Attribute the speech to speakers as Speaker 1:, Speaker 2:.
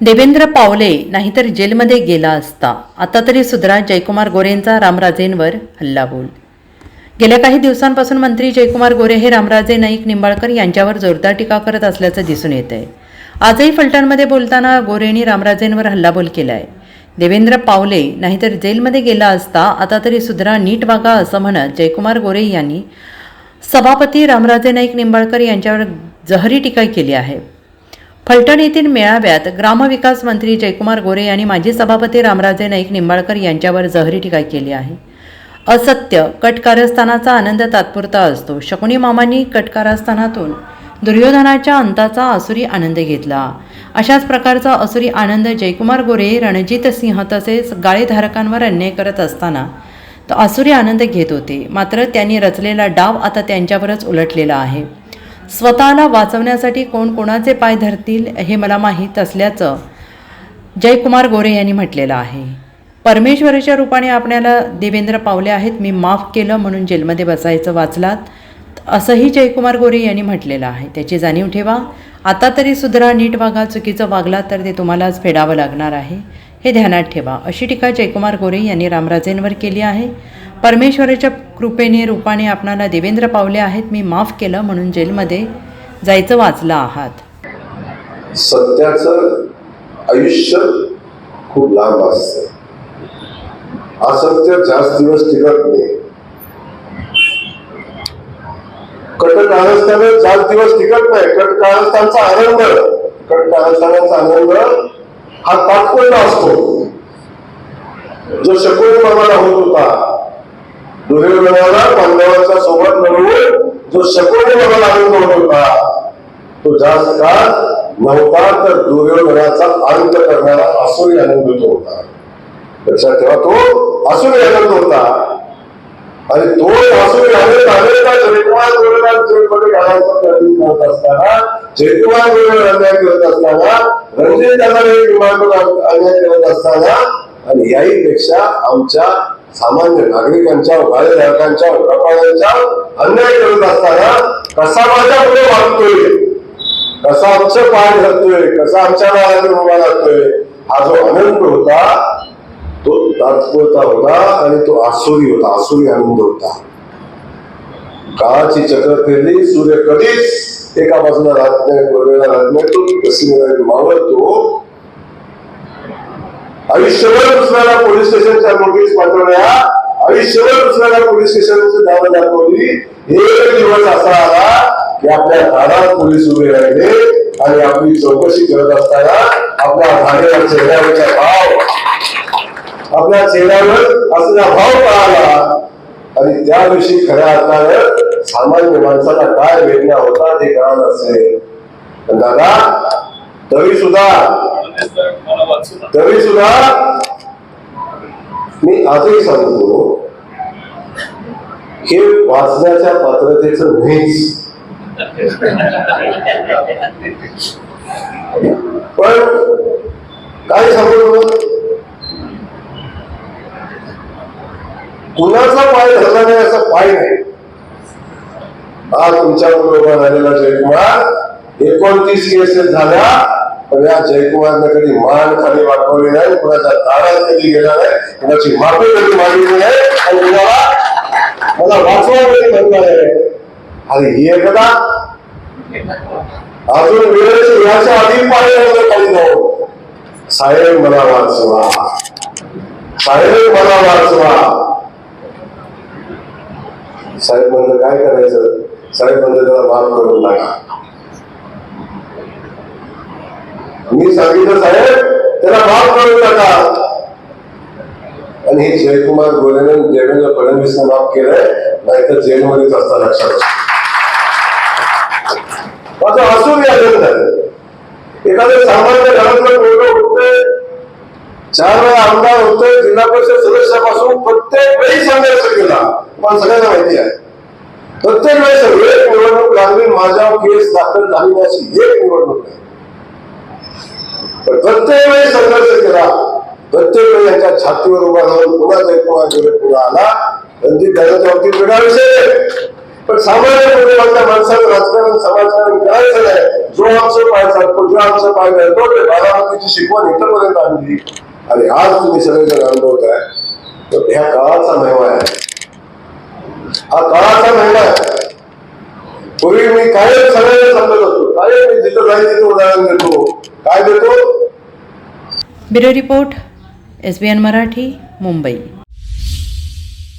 Speaker 1: देवेंद्र पावले नाहीतर जेलमध्ये गेला असता. आता तरी सुधरा जयकुमार गोरेंचा रामराजेंवर हल्लाबोल. गेल्या काही दिवसांपासून मंत्री जयकुमार गोरे हे रामराजे नाईक निंबाळकर यांच्यावर जोरदार टीका करत असल्याचं दिसून येत आहे आजही फलटणमध्ये बोलताना गोरेंनी रामराजेंवर हल्लाबोल केला आहे देवेंद्र पावले नाहीतर जेलमध्ये गेला असता आता तरी सुधरा नीट वागा असं म्हणत जयकुमार गोरे यांनी सभापती रामराजे नाईक निंबाळकर यांच्यावर जहरी टीका केली आहे. फलटण येथील मेळाव्यात ग्रामविकास मंत्री जयकुमार गोरे यांनी माजी सभापती रामराजे नाईक निंबाळकर यांच्यावर जहरी टीका केली आहे. असत्य कटकारस्थानाचा आनंद तात्पुरता असतो. शकुनी मामांनी कटकारस्थानातून दुर्योधनाच्या अंताचा असुरी आनंद घेतला. अशाच प्रकारचा असुरी आनंद जयकुमार गोरे रणजित सिंह तसेच गाळेधारकांवर अन्याय करत असताना तो असुरी आनंद घेत होते. मात्र त्यांनी रचलेला डाव आता त्यांच्यावरच उलटलेला आहे. स्वतःला वाचवण्यासाठी कोण कोणाचे पाय धरतील हे मला माहीत असल्याचं जयकुमार गोरे यांनी म्हटलेलं आहे. परमेश्वराच्या रूपाने आपल्याला देवेंद्र पावले आहेत मी माफ केलं म्हणून जेलमध्ये बसायचं वाचलात असंही जयकुमार गोरे यांनी म्हटलेलं आहे. त्याची जाणीव ठेवा. आता तरी सुधरा नीट वागा चुकीचं वागला तर ते तुम्हालाच फेडावं लागणार आहे. हे ध्यानात ठेवा. अशी टीका जयकुमार गोरे यांनी रामराजेंवर केली आहे. परमेश्वराच्या कृपेने रूपाने आपणाला देवेंद्र पावले आहेत. मी माफ केलं म्हणून जेलमध्ये जायचं वाचलं आहात.
Speaker 2: सत्याचं आयुष्य खूप लांब असतं. असत्य जास्त दिवस टिकत नाही. कट कारस्थान जास्त दिवस टिकत नाही. कट कारस्थानचा आनंद. कट कारस्थानाचा आनंद हा तात्पुरता असतो. जो शकुनी मामाला होत होता दुर्योधनाला पांडवांच्या सोबत मिळवून जो शकुनी मामाला आनंद होत होता तो जास्त काळ नव्हता तर दुर्योधनाचा अंत करणारा असुरी आनंद तो होता. लक्षात ठेवा तो असुरी आनंद होता. आणि तो असुरी आनंद अनेकदा जयकुमार गोरेला जेलमध्ये होत असताना जयकुमार अन्याय करत असताना रणजित दादा विमानावर अन्याय करत असताना आणि याही पेक्षा आमच्या सामान्य नागरिकांच्या गाळेधारकांच्या व्यापाऱ्यांच्या अन्याय करत असताना कसा माझ्या पुढे वागतोय? कसा आमचं पाय धरतोय? कसा आमच्या नावाने उभा लागतोय हा जो आनंद होता तो तात्पुरता होता आणि तो आसुरी होता आसुरी आनंद होता. काळाची चक्र फिरली सूर्य कधीच एका बाजूला राहत नाही पूर्वेला राहत नाही तो पश्चिमेला मावळतो. आयुष्यभर दुसऱ्याला पोलीस स्टेशनच्या नोटीस पाठवल्या आयुष्यभर दुसऱ्याला पोलीस स्टेशनची नावं दाखवली. एक दिवस असा आला की आपल्या दारात पोलीस उभे राहिले आणि आपली चौकशी करत असताना आपल्या झालेल्या चेहऱ्यावरचा भाव आपल्या चेहऱ्यावर असलेला भाव पाहला आणि त्या दिवशी खऱ्या अर्थानं सामान्य माणसाला काय वेदना होता ते कळत असेल. दादा तरी सुद्धा तरी सुद्धा मी आजही सांगतो हे वाचण्याच्या पात्रतेच नाहीच. पण काय सांगू कुणाचा पाय धरला नाही असा पाय नाही. हा तुमच्या बरोबर आलेला जयकुमार. एकोणतीस केसेस झाल्या पण या जयकुमारने कधी मान खाली वाटवली नाही कुणाच्या दारात कधी गेला नाही कुणाची माफी कधी मागितली नाही आणि कुणाला मला वाचवा कधी म्हणला नाही आणि ही एकदा. अजून वेळेस याच्या आधी पाहिजे खाली जाऊ साहेब मला वाचवा. साहेब मला वाचवा. साहेब म्हणलं काय करायचं? साहेब म्हणलं त्याला माफ करून टाका मी सांगितलं साहेब त्याला माफ करून टाका आणि हे जयकुमार गोरेने देवेंद्र फडणवीसने माफ केलंय नाहीतर जेलमध्येच असता लक्षात माझं हसून या नाही एखाद्या सामान्य घरातलं मुलगा चार वेळा आमदार होतोय जिल्हा परिषद सदस्यापासून प्रत्येक वेळी संघर्ष केला. पण सगळ्यांना माहिती आहे. प्रत्येक वेळेस एक निवडणूक लागली माझ्यावर केस दाखल झाली अशी एक निवडणूक आहे पण प्रत्येक वेळी संघर्ष केला. प्रत्येक वेळी यांच्या छातीवर उभा राहून पुन्हा जयकुमार गेले पुढे आला. रणजित दादाच्या बाबतीत वेगळा विषय आहे. पण सामान्य कुटुंबातल्या माणसाला राजकारण समाजकारण करायचं नाही. जो आमचं तुमचं पाय साधतो किंवा आमचं पाय धरतो ते बारामतीची शिकवण इथपर्यंत आणली. आणि आज तुम्ही तर ह्या काळाचा आहे हा। काळाचा आहे पूर्वी मी सगळ्यांना समजत होतो मी जिथं जाईल तिथं उदाहरण देतो काय देतो
Speaker 1: bureau report, SBN Marathi, Mumbai.